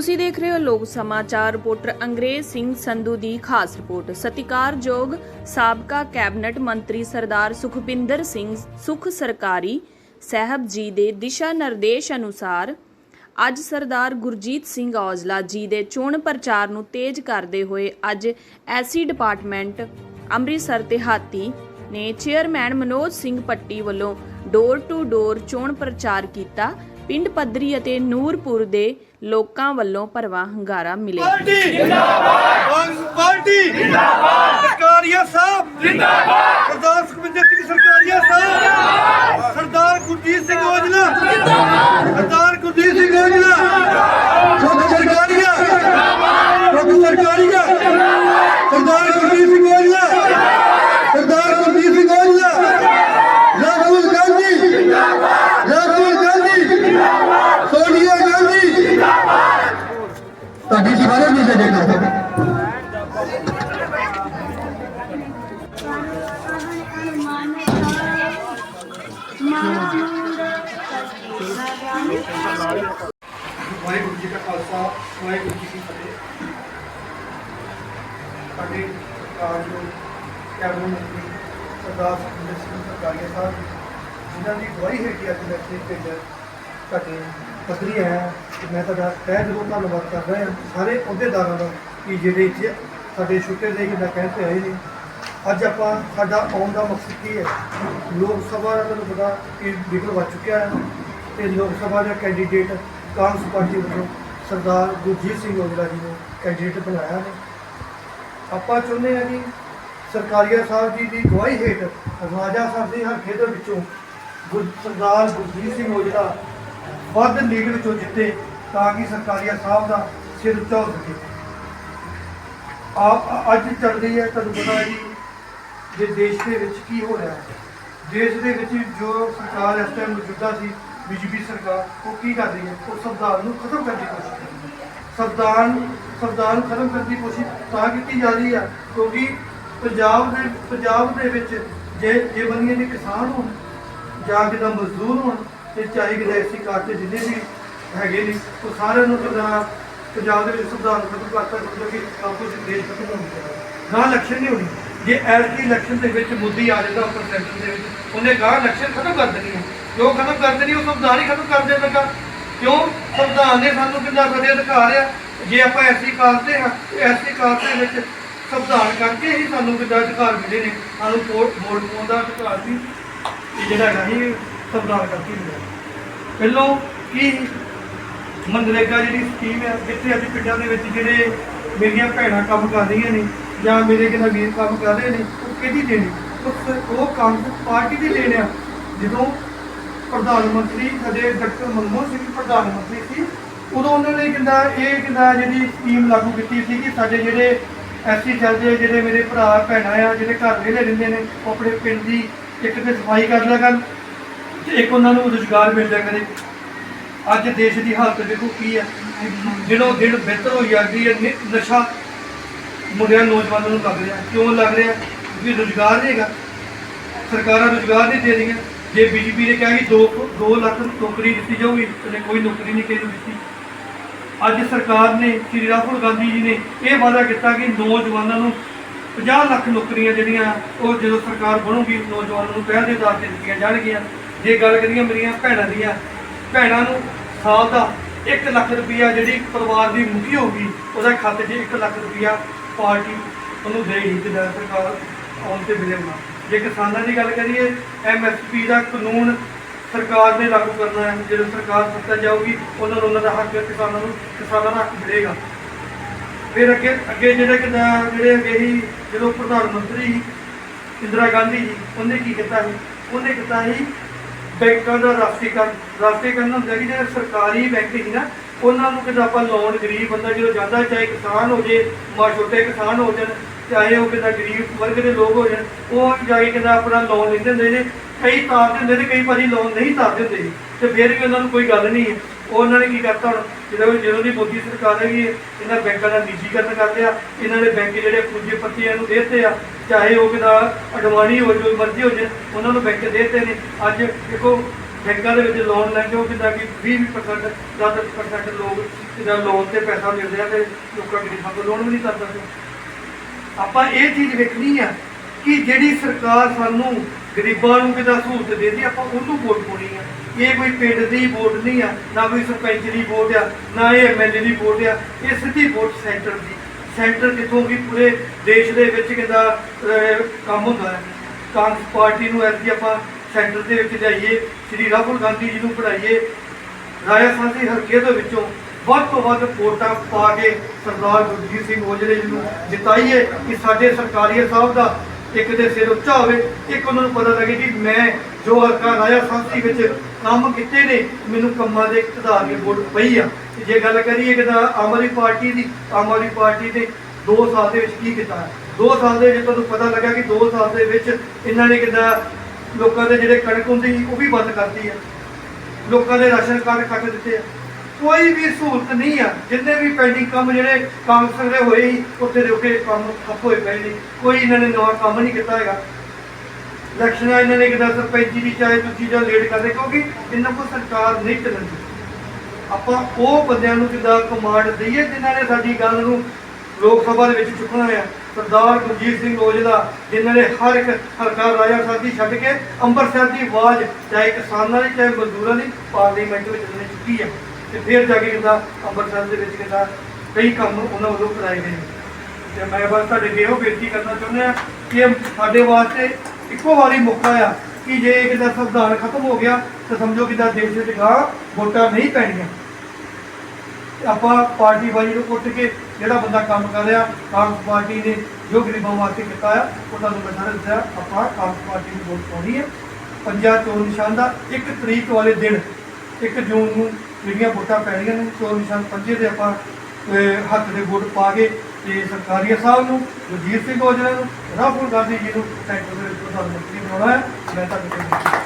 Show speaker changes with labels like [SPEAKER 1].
[SPEAKER 1] ਤੁਸੀਂ ਦੇਖ ਰਹੇ ਹੋ ਲੋਕ ਸਮਾਚਾਰ ਰਿਪੋਰਟਰ ਅੰਗਰੇਜ਼ ਸਿੰਘ ਸੰਧੂ ਦੀ ਖਾਸ ਰਿਪੋਰਟ। ਸਤਿਕਾਰਯੋਗ ਸਾਬਕਾ ਕੈਬਨਿਟ ਮੰਤਰੀ ਸਰਦਾਰ ਸੁਖਪਿੰਦਰ ਸਿੰਘ, ਸੁਖ ਸਰਕਾਰੀ ਸਾਹਿਬ ਜੀ ਦੇ ਦਿਸ਼ਾ ਨਿਰਦੇਸ਼ ਅਨੁਸਾਰ ਅੱਜ ਸਰਦਾਰ ਗੁਰਜੀਤ ਸਿੰਘ ਔਜਲਾ ਜੀ ਦੇ ਚੋਣ ਪ੍ਰਚਾਰ ਨੂੰ ਤੇਜ਼ ਕਰਦੇ ਹੋਏ ਅੱਜ ਐਸੀ ਡਿਪਾਰਟਮੈਂਟ ਅੰਮ੍ਰਿਤਸਰ ਤੇ ਹਾਤੀ ਨੇ ਚੇਅਰਮੈਨ ਮਨੋਜ ਸਿੰਘ ਪੱਟੀ ਵੱਲੋਂ ਡੋਰ ਟੂ ਡੋਰ ਚੋਣ ਪ੍ਰਚਾਰ ਕੀਤਾ। ਪਿੰਡ ਪੱਧਰੀ ਅਤੇ ਨੂਰਪੁਰ ਦੇ ਲੋਕਾਂ ਵੱਲੋਂ ਭਰਵਾਂ ਹੰਗਾਰਾ ਮਿਲਿਆ।
[SPEAKER 2] ਪਾਰਟੀ! ਜਿੰਦਾਬਾਦ ਕਾਂਗਰਸ ਪਾਰਟੀ! ਜਿੰਦਾਬਾਦ! ਸਰਕਾਰੀਆ ਸਾਹਿਬ! ਜਿੰਦਾਬਾਦ! ਸਰਦਾਰ ਸੁਖਵਿੰਦਰ ਸਿੰਘ ਸਰਕਾਰੀਆ ਸਾਹਿਬ! ਸਰਦਾਰ ਗੁਰਜੀਤ ਸਿੰਘ ਔਜਲਾ! ਜਿੰਦਾਬਾਦ! ਸਰਦਾਰ ਗੁਰਜੀਤ ਸਿੰਘ ਔਜਲਾ ਸੁਖ ਸਰਕਾਰੀਆ ਸੁਖ ਸਰਕਾਰੀਆ ਸਰਦਾਰ ਗੁਰਜੀਤ ਸਿੰਘ ਔਜਲਾ ਸਰਦਾਰ ਗੁਰਜੀਤ ਸਿੰਘ ਔਜਲਾ ਰਾਹੁਲ ਗਾਂਧੀ ਜਿੰਦਾਬਾਦ ਰਾਹੁਲ ਗਾਂਧੀ ਜਿੰਦਾਬਾਦ ਸੋਨੀਆ ਗਾਂਧੀ ਤੁਹਾਡੀ ਸਾਰੇ ਜੀ ਦੇ ਕਰਦੇ ਵਾਹਿਗੁਰੂ ਜੀ ਕਾ ਖਾਲਸਾ ਵਾਹਿਗੁਰੂ ਜੀ ਕੀ ਫਤਿਹ ਸਾਡੇ ਕਾਰਜੋ ਕੈਬਨਿਟ ਮੰਤਰੀ ਸਰਦਾਰ ਸੁਖਬੀਰ ਸਿੰਘ ਸਰਕਾਰੀਆ ਸਾਹਿਬ ਜਿਨ੍ਹਾਂ ਦੀ ਅਗਵਾਈ ਹੈ ਅੱਜ ਮੈਂ ਇੱਥੇ ਭੇਜਿਆ ਤੁਹਾਡੇ ਪੱਧਰੀ ਆਇਆ ਤੇ ਮੈਂ ਤੁਹਾਡਾ ਤਹਿ ਦਿਲੋਂ ਧੰਨਵਾਦ ਕਰ ਰਿਹਾ ਸਾਰੇ ਅਹੁਦੇਦਾਰਾਂ ਦਾ ਕਿ ਜਿਹੜੇ ਇੱਥੇ ਸਾਡੇ ਛੋਟੇ ਜਿਹੇ ਜਿੱਦਾਂ ਕਹਿੰਦੇ ਆਏ ਨੇ ਅੱਜ ਆਪਾਂ ਸਾਡਾ ਆਉਣ ਦਾ ਮਕਸਦ ਕੀ ਹੈ? ਲੋਕ ਸਭਾ ਦਾ ਤੁਹਾਨੂੰ ਪਤਾ ਕਿ ਵਿਗੜ ਵੱਜ ਚੁੱਕਿਆ ਹੈ ਤੇ ਲੋਕ ਸਭਾ ਦਾ ਕੈਂਡੀਡੇਟ ਕਾਂਗਰਸ ਪਾਰਟੀ ਵੱਲੋਂ ਸਰਦਾਰ ਗੁਰਜੀਤ ਸਿੰਘ ਔਜਲਾ ਜੀ ਨੂੰ ਕੈਂਡੀਡੇਟ ਬਣਾਇਆ ਨੇ ਆਪਾਂ ਚਾਹੁੰਦੇ ਹਾਂ ਕਿ ਸਰਕਾਰੀਆ ਸਾਹਿਬ ਜੀ ਦੀ ਅਗਵਾਈ ਹੇਠ ਰਾਜਾ ਸਾਹਿਬ ਦੇ ਹਲਕੇ ਦੇ ਵਿੱਚੋਂ ਗੁਰ ਸਰਦਾਰ ਗੁਰਜੀਤ ਸਿੰਘ ਔਜਲਾ ਵੱਧ ਲੀਡ ਵਿੱਚੋਂ ਜਿੱਤੇ ਤਾਂ ਕਿ ਸਰਕਾਰੀਆ ਸਾਹਿਬ ਦਾ ਸਿਰ ਉੱਚਾ ਹੋ ਸਕੇ। ਆਪ ਅੱਜ ਚੱਲ ਰਹੀ ਹੈ, ਤੁਹਾਨੂੰ ਪਤਾ ਹੈ ਜੀ ਜੇ ਦੇਸ਼ ਦੇ ਵਿੱਚ ਕੀ ਹੋ ਰਿਹਾ ਹੈ? ਦੇਸ਼ ਦੇ ਵਿੱਚ ਜੋ ਸਰਕਾਰ ਇਸ ਟਾਈਮ ਮੌਜੂਦਾ ਸੀ, ਬੀਜੇਪੀ ਸਰਕਾਰ, ਉਹ ਕੀ ਕਰ ਰਹੀ ਹੈ? ਉਹ ਸੰਵਿਧਾਨ ਨੂੰ ਖਤਮ ਕਰਨ ਦੀ ਕੋਸ਼ਿਸ਼ ਕਰ ਰਹੀ ਹੈ। ਸੰਵਿਧਾਨ ਸੰਵਿਧਾਨ ਨੂੰ ਖਤਮ ਕਰਨ ਦੀ ਕੋਸ਼ਿਸ਼ ਤਾਂ ਕੀਤੀ ਜਾ ਰਹੀ ਹੈ, ਕਿਉਂਕਿ ਪੰਜਾਬ ਦੇ ਪੰਜਾਬ ਦੇ ਵਿੱਚ ਜੇ ਜੇ ਬੰਦੀਆਂ ਦੇ ਕਿਸਾਨ ਹੋਣ, ਜਾਂ ਕਿਦਾ ਮਜ਼ਦੂਰ ਹੋਣ, ਤੇ ਚਾਹੇ ਕਿਦਾ ਐਸੀ ਕਾਸਟ ਜਿੰਨੇ ਵੀ ਹੈਗੇ ਨੇ, ਉਹ ਸਾਰਿਆਂ ਨੂੰ ਕਿਦਾ ਪੰਜਾਬ ਦੇ ਵਿੱਚ ਸੰਵਿਧਾਨ ਖਤਮ ਕਰਤਾ ਸਮਝੋ ਕਿ ਆਪੋ ਦੇਸ਼ ਖਤਮ ਹੋ ਨਾ ਇਲੈਕਸ਼ਨ ਨਹੀਂ ਹੋਣੀ। ਜੇ ਐਲਟੀ ਇਲੈਕਸ਼ਨ ਦੇ ਵਿੱਚ ਮੁੱਦੀ ਆ ਜਾਂਦਾ ਉੱਪਰ ਸੈਂਟਰ ਦੇ ਵਿੱਚ, ਉਹਨੇ ਗਾਹ ਇਲੈਕਸ਼ਨ ਖਤਮ ਕਰ ਦੇਣੀ ਹੈ। ਜੋ ਖਤਮ ਕਰ ਦੇਣੀ? ਉਹ ਸੰਵਿਧਾਨ ਹੀ ਖਤਮ ਕਰ ਦੇ ਲੱਗਾ। ਕਿਉਂ? ਸੰਵਿਧਾਨ ਨੇ ਸਾਨੂੰ ਕਿੰਨਾ ਸਾਡੇ ਅਧਿਕਾਰ ਆ ਜੇ ਆਪਾਂ ਐਸੀ ਕਾਸਟ ਤੇ ਹਾਂ ਐਸੀ ਕਾਸਟ ਦੇ ਵਿੱਚ ਸੰਵਿਧਾਨ ਕਰਕੇ ਹੀ ਸਾਨੂੰ ਕਿੰਨਾ ਅਧਿਕਾਰ ਮਿਲੇ ਨੇ। ਸਾਨੂੰ ਵੋਟ ਵੋਟ ਪਾਉਣ ਦਾ ਅਧਿਕਾਰ ਵੀ ਇਹ ਜਿਹੜਾ ਨਹੀਂ ਸੰਵਿਧਾਨ ਕਰਕੇ ਮਿਲਿਆ। ਪਹਿਲੋਂ ਕੀ ਮਨਰੇਗਾ ਜਿਹੜੀ ਸਕੀਮ ਹੈ, ਜਿੱਥੇ ਅੱਜ ਪਿੰਡਾਂ ਦੇ ਵਿੱਚ ਜਿਹੜੇ ਮੇਰੀਆਂ ਭੈਣਾਂ ਕੰਮ ਕਰ ਰਹੀਆਂ ਨੇ ਜਾਂ ਮੇਰੇ ਕਿਹਨਾਂ ਵੀਰ ਕੰਮ ਕਰ ਰਹੇ ਨੇ, ਉਹ ਕਿਹਦੀ ਦੇਣੀ? ਉਹ ਉਹ ਕੰਮ ਪਾਰਟੀ ਦੀ ਦੇਣ ਆ। ਜਦੋਂ ਪ੍ਰਧਾਨ ਮੰਤਰੀ ਸਾਡੇ ਡਾਕਟਰ ਮਨਮੋਹਨ ਸਿੰਘ ਪ੍ਰਧਾਨ ਮੰਤਰੀ ਸੀ, ਉਦੋਂ ਉਹਨਾਂ ਨੇ ਕਿੰਦਾ ਇਹ ਕਿੰਦਾ ਜਿਹੜੀ ਸਕੀਮ ਲਾਗੂ ਕੀਤੀ ਸੀ ਕਿ ਸਾਡੇ ਜਿਹੜੇ ਐਸੀ ਚੱਲਦੇ ਦੇ ਜਿਹੜੇ ਮੇਰੇ ਭਰਾ, ਭੈਣਾਂ ਆ, ਜਿਹੜੇ ਘਰ ਵਿਹਲੇ ਰਹਿੰਦੇ ਨੇ, ਉਹ ਆਪਣੇ ਪਿੰਡ ਦੀ ਇੱਕ ਤੇ ਸਫ਼ਾਈ ਕਰ ਲਿਆ ਕਰਨ ਤੇ ਇੱਕ ਉਹਨਾਂ ਨੂੰ ਰੁਜ਼ਗਾਰ ਮਿਲ ਜਾਇਆ ਕਰੇ। ਅੱਜ ਦੇਸ਼ ਦੀ ਹਾਲਤ ਦੇਖੋ ਕੀ ਹੈ ਦਿਨੋਂ ਦਿਨ ਬਿਹਤਰ ਹੋਈ ਜਾਂਦੀ ਹੈ ਨਸ਼ਾ ਮੁੰਡਿਆਂ ਨੌਜਵਾਨਾਂ ਨੂੰ ਲੱਗ ਰਿਹਾ। ਕਿਉਂ ਲੱਗ ਰਿਹਾ? ਕਿਉਂਕਿ ਰੁਜ਼ਗਾਰ ਨਹੀਂ ਹੈਗਾ। ਸਰਕਾਰਾਂ ਰੁਜ਼ਗਾਰ ਨਹੀਂ ਦੇ ਰਹੀਆਂ। ਜੇ ਬੀਜੇਪੀ ਨੇ ਕਿਹਾ ਕਿ 2 2 ਲੱਖ ਨੌਕਰੀ ਦਿੱਤੀ ਜਾਊਗੀ, ਉਹਨੇ ਕੋਈ ਨੌਕਰੀ ਨਹੀਂ ਕਿਸੇ ਨੂੰ ਦਿੱਤੀ। ਅੱਜ ਸਰਕਾਰ ਨੇ, ਸ਼੍ਰੀ ਰਾਹੁਲ ਗਾਂਧੀ ਜੀ ਨੇ ਇਹ ਵਾਅਦਾ ਕੀਤਾ ਕਿ ਨੌਜਵਾਨਾਂ ਨੂੰ 50 ਲੱਖ ਨੌਕਰੀਆਂ ਜਿਹੜੀਆਂ ਉਹ ਜਦੋਂ ਸਰਕਾਰ ਬਣੂਗੀ, ਨੌਜਵਾਨਾਂ ਨੂੰ ਪਹਿਲ ਦੇ ਆਧਾਰ ਤੇ ਦਿੱਤੀਆਂ ਜਾਣਗੀਆਂ। ਜੇ ਗੱਲ ਕਰੀਏ ਮੇਰੀਆਂ ਭੈਣਾਂ ਦੀਆਂ, ਭੈਣਾਂ ਨੂੰ ਸਾਲ ਦਾ 1 ਲੱਖ ਰੁਪਈਆ ਜਿਹੜੀ ਪਰਿਵਾਰ ਦੀ ਮੁਖੀ ਹੋਊਗੀ, ਉਹਦੇ ਖਾਤੇ 'ਚ 1 ਲੱਖ ਰੁਪਈਆ ਪਾਰਟੀ ਉਹਨੂੰ ਦੇਗੀ ਤੇ ਜਦ ਸਰਕਾਰ ਆਉਣ ਤੇ ਮਿਲੇਗਾ ਜੇ ਕਿਸਾਨਾਂ ਦੀ ਗੱਲ ਕਰੀਏ ਐਮਐਸਪੀ ਦਾ ਕਾਨੂੰਨ ਸਰਕਾਰ ਨੇ ਲਾਗੂ ਕਰਨਾ ਹੈ। ਜਦੋਂ ਸਰਕਾਰ ਸੱਤਾ ਜਾਊਗੀ ਉਹਨਾਂ ਨੂੰ ਉਹਨਾਂ ਦਾ ਹੱਕ ਕਿਸਾਨਾਂ ਨੂੰ ਕਿਸਾਨਾਂ ਦਾ ਹੱਕ ਮਿਲੇਗਾ। ਫਿਰ ਅੱਗੇ ਅੱਗੇ ਜਿਹੜੇ ਕਿਦਾ ਜਿਹੜੇ ਅੱਗੇ ਹੀ ਜਦੋਂ ਪ੍ਰਧਾਨ ਮੰਤਰੀ ਸੀ, ਇੰਦਰਾ ਗਾਂਧੀ ਜੀ ਉਹਨੇ ਕੀ ਕੀਤਾ ਸੀ? ਉਹਨੇ ਕੀਤਾ ਸੀ ਬੈਂਕਾਂ ਦਾ ਰਾਸ਼ਟਰੀਕਰਨ। ਰਾਸ਼ਟਰੀਕਰਨ ਹੁੰਦਾ ਕਿ ਜਿਹੜੇ ਸਰਕਾਰੀ ਬੈਂਕ ਸੀ ਨਾ ਉਹਨਾਂ ਨੂੰ ਕਿਦਾ ਆਪਾਂ ਲੋਨ ਗਰੀਬ ਬੰਦਾ ਜਦੋਂ ਜਾਂਦਾ ਚਾਹੇ ਕਿਸਾਨ ਹੋ ਜੇ ਮਾ ਕਿਸਾਨ ਹੋ ਜਾਣ ਚਾਹੇ ਉਹ ਕਿਦਾ ਗਰੀਬ ਵਰਗ ਦੇ ਲੋਕ ਹੋ ਜਾਣ ਉਹ ਜਾ ਕੇ ਕਿਦਾ ਆਪਣਾ ਲੋਨ ਲੈਂਦੇ ਹੁੰਦੇ ਨੇ। ਕਈ ਤਾਰਦੇ ਹੁੰਦੇ ਨੇ ਕਈ ਭਾਜੀ ਲੋਨ ਨਹੀਂ ਤਾਰਦੇ ਹੁੰਦੇ ਤੇ ਫਿਰ ਵੀ ਉਹਨਾਂ ਨੂੰ ਕੋਈ ਗੱਲ ਨਹੀਂ ਹੈ। ਉਹ ਉਹਨਾਂ ਨੇ ਕੀ ਕਰਤਾ ਹੁਣ? ਜਦੋਂ ਜਦੋਂ ਦੀ ਮੋਦੀ ਸਰਕਾਰ ਹੈਗੀ ਹੈ, ਇਹਨਾਂ ਬੈਂਕਾਂ ਦਾ ਨਿੱਜੀਕਰਨ ਕਰ ਲਿਆ। ਇਹਨਾਂ ਨੇ ਬੈਂਕ ਜਿਹੜੇ ਪੂੰਜੀ ਪੱਤੀਆਂ ਨੂੰ ਦੇਤੇ ਆ। ਚਾਹੇ ਉਹ ਕਿਦਾ ਅਡਵਾਨੀ ਹੋ ਜੋ ਮਰਜ਼ੀ ਹੋ ਜੇ ਉਹਨਾਂ ਨੂੰ ਬੈਂਕ ਦੇਤੇ ਨੇ। ਅੱਜ ਦੇਖੋ ਬੈਂਕਾਂ ਦੇ ਵਿੱਚ ਲੋਨ ਲੈ ਕੇ ਉਹ ਕਿਦਾਂ ਕਿ 20% 10% ਲੋਕ ਜਿਹਦਾ ਲੋਨ ਤੇ ਪੈਸਾ ਮਿਲਦੇ ਆ ਤੇ ਲੋਕਾਂ ਗਰੀਬਾਂ ਕੋਲ ਲੋਨ ਵੀ ਨਹੀਂ ਕਰ ਸਕਦੇ ਆਪਾਂ ਇਹ ਚੀਜ਼ ਵੇਖਣੀ ਆ ਕਿ ਜਿਹੜੀ ਸਰਕਾਰ ਸਾਨੂੰ ਗਰੀਬਾਂ ਨੂੰ ਕਿਦਾਂ ਸਹੂਲਤ ਦੇਦੀ ਆਪਾਂ ਉਹਨੂੰ ਵੋਟ ਪਾਉਣੀ ਆ। ਇਹ ਕੋਈ ਪਿੰਡ ਦੀ ਵੋਟ ਨਹੀਂ ਆ, ਨਾ ਕੋਈ ਸਰਪੰਚ ਦੀ ਵੋਟ ਆ, ਨਾ ਇਹ ਐਮਐਲਏ ਦੀ ਵੋਟ ਆ, ਇਹ ਸਿੱਧੀ ਵੋਟ ਸੈਂਟਰ ਦੀ। ਸੈਂਟਰ ਜਿੱਥੋਂ ਵੀ ਪੂਰੇ ਦੇਸ਼ ਦੇ ਵਿੱਚ ਕਿਦਾਂ ਕੰਮ ਹੁੰਦਾ ਹੈ। ਕਾਂਗਰਸ ਪਾਰਟੀ ਨੂੰ ਐਸੀ ਆਪਾਂ ਸੈਂਟਰ ਦੇ ਵਿੱਚ ਲਿਆਈਏ ਸ੍ਰੀ ਰਾਹੁਲ ਗਾਂਧੀ ਜੀ ਨੂੰ ਪੜਾਈਏ ਰਾਜਾ ਸਾਂਸੀ ਹਲਕੇ ਦੇ ਵਿੱਚੋਂ ਵੱਧ ਤੋਂ ਵੱਧ ਵੋਟਾਂ ਪਾ ਕੇ ਸਰਦਾਰ ਗੁਰਜੀਤ ਸਿੰਘ ਔਜਲੇ ਜੀ ਨੂੰ ਜਿਤਾਈਏ, ਕਿ ਸਾਡੇ ਸਰਕਾਰੀ ਸਾਹਿਬ ਦਾ ਇੱਕ ਦੇ ਸਿਰ ਉੱਚਾ ਹੋਵੇ, ਇੱਕ ਉਹਨਾਂ ਨੂੰ ਪਤਾ ਲੱਗੇ ਕਿ ਮੈਂ ਜੋ ਹਲਕਾ ਰਾਜਾ ਸਾਂਸੀ ਵਿੱਚ ਕੰਮ ਕੀਤੇ ਨੇ, ਮੈਨੂੰ ਕੰਮਾਂ ਦੇ ਆਧਾਰ ਤੇ ਵੋਟ ਪਈ ਆ। ਜੇ ਗੱਲ ਕਰੀਏ ਕਿ ਆਮ ਆਦਮੀ ਪਾਰਟੀ ਦੀ, ਆਮ ਆਦਮੀ ਪਾਰਟੀ ਨੇ 2 ਸਾਲ ਦੇ ਵਿੱਚ ਕੀ ਕੀਤਾ? ਹੈ 2 ਸਾਲ ਦੇ ਵਿੱਚ ਤੁਹਾਨੂੰ ਪਤਾ ਲੱਗਾ ਕਿ 2 ਸਾਲ ਦੇ ਵਿੱਚ ਇਹਨਾਂ ਨੇ ਕਿਦਾਂ ਲੋਕਾਂ ਦੇ ਜਿਹੜੇ ਕਣਕ ਹੁੰਦੀ ਸੀ, ਉਹ ਵੀ ਬੰਦ ਕਰਤੀ ਆ। ਲੋਕਾਂ ਦੇ ਰਾਸ਼ਨ ਕਾਰਡ ਕੱਟ ਦਿੱਤੇ ਆ। ਕੋਈ ਵੀ ਸਹੂਲਤ ਨਹੀਂ ਆ। ਜਿੰਨੇ ਵੀ ਪੈਂਡਿੰਗ ਕੰਮ ਜਿਹੜੇ ਕਾਂਗਰਸ ਦੇ ਹੋਏ ਸੀ, ਉੱਥੇ ਦੇ ਉੱਤੇ ਕੰਮ ਠੱਪ ਹੋਏ ਪਏ ਨੇ। ਕੋਈ ਇਹਨਾਂ ਨੇ ਨਵਾਂ ਕੰਮ ਨਹੀਂ ਕੀਤਾ ਹੈਗਾ। ਇਲੈਕਸ਼ਨਾਂ ਇਹਨਾਂ ਨੇ ਕਿਦਾਂ ਸਰਪੰਚੀ ਦੀ ਚਾਹੇ ਤੁਸੀਂ ਜਾਂ ਲੇਟ ਕਰਦੇ ਕਿਉਂਕਿ ਇਹਨਾਂ ਕੋਲ ਸਰਕਾਰ ਨਹੀਂ ਚੱਲਦੀ। ਆਪਾਂ ਉਹ ਬੰਦਿਆਂ ਨੂੰ ਕਿਦਾਂ ਕਮਾਂਡ ਦਈਏ, ਜਿਨ੍ਹਾਂ ਨੇ ਸਾਡੀ ਗੱਲ ਨੂੰ ਲੋਕ ਸਭਾ ਦੇ ਵਿੱਚ ਚੁੱਕਣਾ ਆ। ਸਰਦਾਰ ਗੁਰਜੀਤ ਸਿੰਘ ਔਜਲਾ ਜਿਨ੍ਹਾਂ ਨੇ ਹਰ ਇੱਕ ਹਲਕਾ ਰਾਜਾ ਸਾਦੀ ਛੱਡ ਕੇ ਅੰਮ੍ਰਿਤਸਰ ਦੀ ਆਵਾਜ਼, ਚਾਹੇ ਕਿਸਾਨਾਂ ਦੀ, ਚਾਹੇ ਮਜ਼ਦੂਰਾਂ ਦੀ, ਪਾਰਲੀਮੈਂਟ ਵਿੱਚ ਉਹਨੇ ਚੁੱਕੀ ਹੈ ਤੇ ਫਿਰ ਜਾ ਕੇ ਕਿਦਾਂ ਅੰਮ੍ਰਿਤਸਰ ਦੇ ਵਿੱਚ ਕਿਦਾਂ ਕਈ ਕੰਮ ਉਹਨਾਂ ਵੱਲੋਂ ਕਰਾਏ ਗਏ ਨੇ। ਤੇ ਮੈਂ ਬਸ ਤੁਹਾਡੇ ਅੱਗੇ ਇਹੋ ਬੇਨਤੀ ਕਰਨਾ ਚਾਹੁੰਦਾ ਹਾਂ ਕਿ ਸਾਡੇ ਵਾਸਤੇ ਇੱਕੋ ਵਾਰੀ ਮੌਕਾ ਆ ਕਿ ਜੇ ਕਿਦਾਂ ਸੰਵਿਧਾਨ ਖਤਮ ਹੋ ਗਿਆ, ਤਾਂ ਸਮਝੋ ਕਿਦਾਂ ਦੇਸ਼ ਵਿੱਚ ਗਾਂ ਵੋਟਾਂ ਨਹੀਂ ਪੈਣੀਆਂ। ਆਪਾਂ ਪਾਰਟੀ ਬਾਜੀ ਨੂੰ ਉੱਠ ਕੇ ਜਿਹੜਾ ਬੰਦਾ ਕੰਮ ਕਰ ਰਿਹਾ, ਕਾਂਗਰਸ ਪਾਰਟੀ ਨੇ ਜੋ ਗਰੀਬਾਂ ਵਾਸਤੇ ਕੀਤਾ ਆ ਉਹ ਤੁਹਾਨੂੰ ਮੈਂ ਸਾਰਾ ਦੱਸਿਆ, ਆਪਾਂ ਕਾਂਗਰਸ ਪਾਰਟੀ ਨੂੰ ਵੋਟ ਪਾਉਣੀ ਹੈ। ਪੰਜਾਬ ਚੋਣ ਨਿਸ਼ਾਨ ਦਾ ਇੱਕ ਤਰੀਕ ਵਾਲੇ ਦਿਨ 1 ਜੂਨ ਨੂੰ ਜਿਹੜੀਆਂ ਵੋਟਾਂ ਪੈਣੀਆਂ ਨੇ, ਚੋਣ ਨਿਸ਼ਾਨ ਪੰਜੇ ਦੇ ਆਪਾਂ ਹੱਥ ਦੇ ਵੋਟ ਪਾ ਕੇ ਤੇ ਸਰਕਾਰੀਆ ਸਾਹਿਬ ਨੂੰ ਵਜੀਰ ਸਿੰਘ ਔਜਲਾ ਨੂੰ, ਰਾਹੁਲ ਗਾਂਧੀ ਜੀ ਨੂੰ ਸੈਂਟਰ ਦੇ ਵਿੱਚ ਪ੍ਰਧਾਨ ਮੰਤਰੀ ਬਣਾਉਣਾ ਹੈ। ਮੈਂ ਤੁਹਾਡੇ